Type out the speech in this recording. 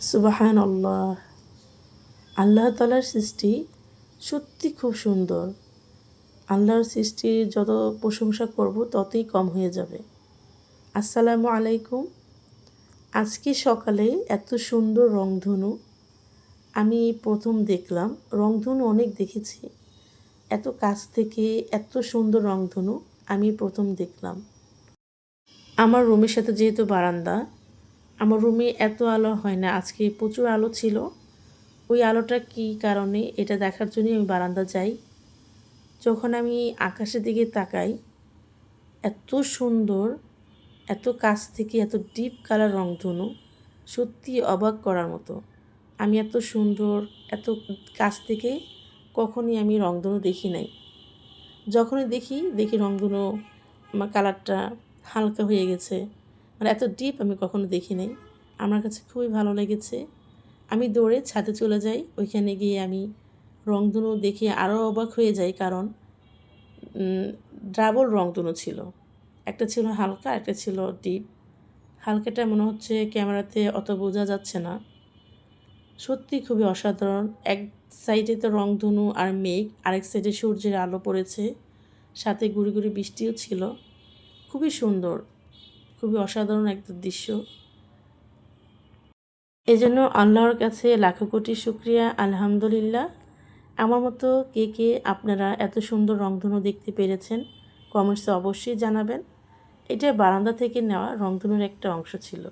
সুবাহান আল্লাহ আল্লাহ তালার সৃষ্টি সত্যি খুব সুন্দর। আল্লাহর সৃষ্টির যত প্রশংসা করব ততই কম হয়ে যাবে। আসসালামু আলাইকুম। আজকে সকালে এত সুন্দর রংধনু আমি প্রথম দেখলাম। রংধনু অনেক দেখেছি। এত কাছ থেকে এত সুন্দর রংধনু আমি প্রথম দেখলাম। আমার রুমের সাথে যেহেতু বারান্দা আমার রুমে এত আলো হয় না। আজকে প্রচুর আলো ছিল। ওই আলোটা কী কারণে এটা দেখার জন্যই আমি বারান্দা যাই। যখন আমি আকাশের দিকে তাকাই, এত সুন্দর, এত কাছ থেকে এত ডিপ কালার রংধনু, সত্যি অবাক করার মতো। আমি এত সুন্দর, এত কাছ থেকে কখনই আমি রংধনু দেখি নাই। যখনই দেখি দেখি রংধনু, আমার কালারটা হালকা হয়ে গেছে। মানে এত ডিপ আমি কখনো দেখি নাই। আমার কাছে খুবই ভালো লেগেছে। আমি দৌড়ে ছাদে চলে যাই। ওইখানে গিয়ে আমি রংধনু দেখে আরও অবাক হয়ে যাই কারণ ডাবল রংধনু ছিল। একটা ছিল হালকা, একটা ছিল ডিপ হালকাটা মনে হচ্ছে ক্যামেরাতে অত বোঝা যাচ্ছে না। সত্যি খুবই অসাধারণ। এক সাইডে তো রংধনু আর মেঘ, আরেক সাইডে সূর্যের আলো পড়েছে। সাথে গুড়ি গুড়ি বৃষ্টিও ছিল। খুবই সুন্দর। খুবই অসাধারণ একটা দৃশ্য। এজন্য আল্লাহর কাছে লাখো কোটি শুক্রিয়া, আলহামদুলিল্লাহ। আমার মতো কে কে আপনারা এত সুন্দর রংধনু দেখতে পেরেছেন কমেন্টসে অবশ্যই জানাবেন। এটা বারান্দা থেকে নেওয়া রংধনুর একটা অংশ ছিল।